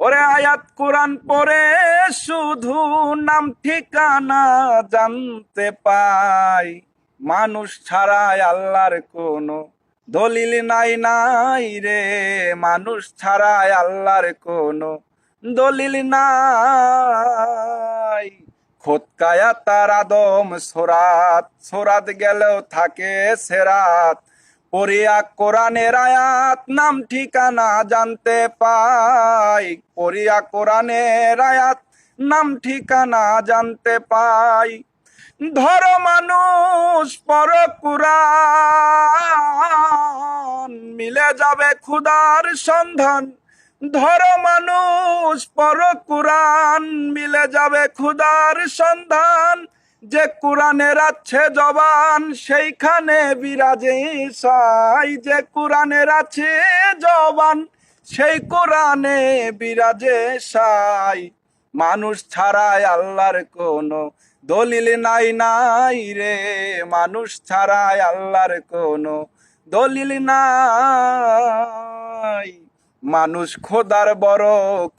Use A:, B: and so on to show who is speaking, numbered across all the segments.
A: ওরে আয়াত কোরআন পরে শুধু নাম ঠিকানা জানতে পাই। মানুষ ছাড়াই আল্লাহর কোনো দলিল নাই নাই রে। মানুষ ছাড়াই আল্লাহর কোনো দলিল নাই। খোদকায়া তার আদম সোরাত সোরাত গেলেও থাকে সেরাত। পড়িয়া কোরআনের আয়াত নাম ঠিকানা জানতে পাই। পড়িয়া কোরআনের আয়াত নাম ঠিকানা জানতে পাই। ধর মানুষ, পর কুরআন, মিলে যাবে খুদার সন্ধান। ধর মানুষ, পর কুরআন, মিলে যাবে খুদার সন্ধান। যে কোরআনের আছে জবান, সেইখানে বিরাজে সাই যে কোরআনের আছে জবান, সেই কোরআনে বিরাজে সাই মানুষ ছাড়াই আল্লাহর কোনো দলিল নাই নাই রে। মানুষ ছাড়াই আল্লাহর কোনো দলিল নাই। মানুষ খোদার বড়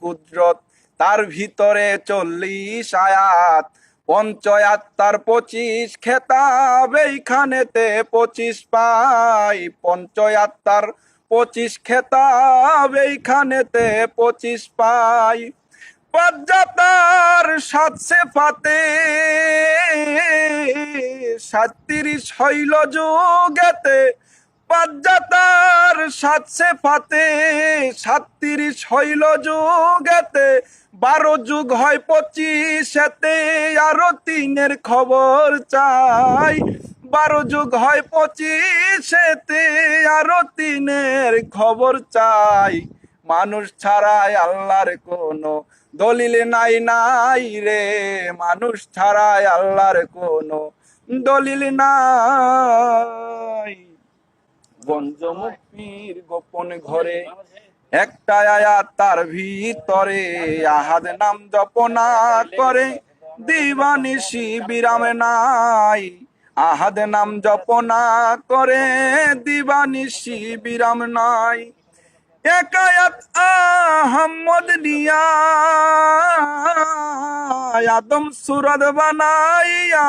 A: কুদরত, তার ভিতরে চল্লিশ আয়াত। পঞ্চয়াত তার পঁচিশ খেতাব, এইখানেতে পঁচিশ পাই। পঞ্চয়াত তার পঁচিশ খেতাব, এইখানেতে পঁচিশ পাই। পর্যাতার সাতশে ফাতে সাতত্রিশ হইল যুগেতে পর্যাতার সাতশে ফাতে সাতত্রিশ হইল যুগেতে, বারো যুগ হয় পঁচিশেতে, আরও তিনের খবর চাই। বারো যুগ হয় পঁচিশেতে, আরও তিনের খবর চাই। মানুষ ছাড়াই আল্লাহর কোনো দলিল নাই নাই রে। মানুষ ছাড়াই আল্লাহর কোনো দলিল নাই। গঞ্জমুক্তির গোপন ঘরে একটা আয়া তার ভিতরে, আহাদ নাম জপনা করে দিবানিশি বিরাম নাই। আহাদ নাম জপনা করে দিবানিশি বিরাম নাই। একায়াত আহম্মদ নিয়া, আদম সুরদ বানাইয়া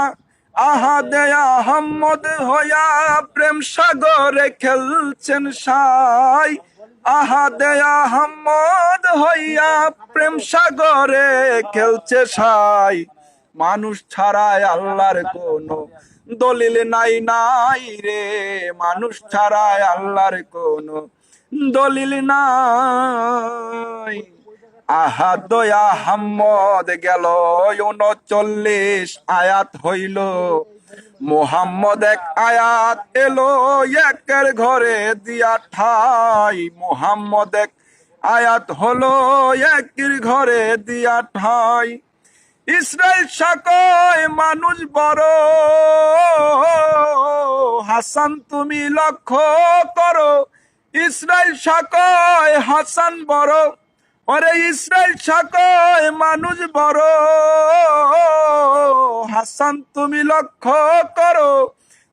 A: আহাদে আহম্মদ হইয়া প্রেম সাগরে খেলছেন সাই। আহাদে আহম্মদ হইয়া প্রেম সাগরে খেলছে সাই। মানুষ ছাড়াই আল্লাহর কোনো দলিল নাই নাই রে। মানুষ ছাড়াই আল্লাহর কোনো দলিল নাই। আহাদ আহম্মদ গেল, উনচল্লিশ আয়াত হইল। মোহাম্মদ এক আয়াত এলো, একের ঘরে দিয়া ঠাই। মোহাম্মদ এক আয়াত হলো, একের ঘরে দিয়া ঠাই। ইসরায়েল সাকয় মানুষ বড়। হাসান, তুমি লক্ষ্য করো ইসরায়েল সাকয় হাসান বড়। ওরে ইসরায়েল সাকয় মানুষ বড়। হাসান, তুমি লক্ষ্য করো,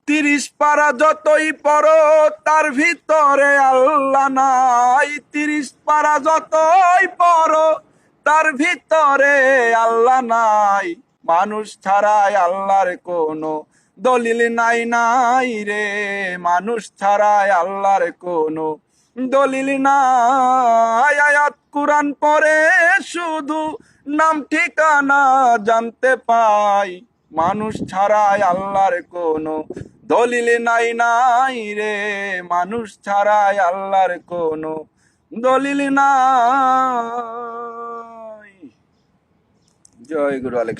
A: তিরিশ পারা যতই পড়ো, তার ভিতরে আল্লাহ নাই। তিরিশ পারা যতই পড়ো, তার ভিতরে আল্লাহ নাই। মানুষ ছাড়াই আল্লাহর কোনো দলিল নাই নাই রে। মানুষ ছাড়াই আল্লাহর কোনো দলিল নাই। আয়াত কোরআন পরে শুধু নাম ঠিকানা জানতে পাই। মানুষ ছাড়াই আল্লাহর কোনো দলিল নাই নাই রে। মানুষ ছাড়াই আল্লাহর কোনো দলিল নাই। জয় গুরু আলেক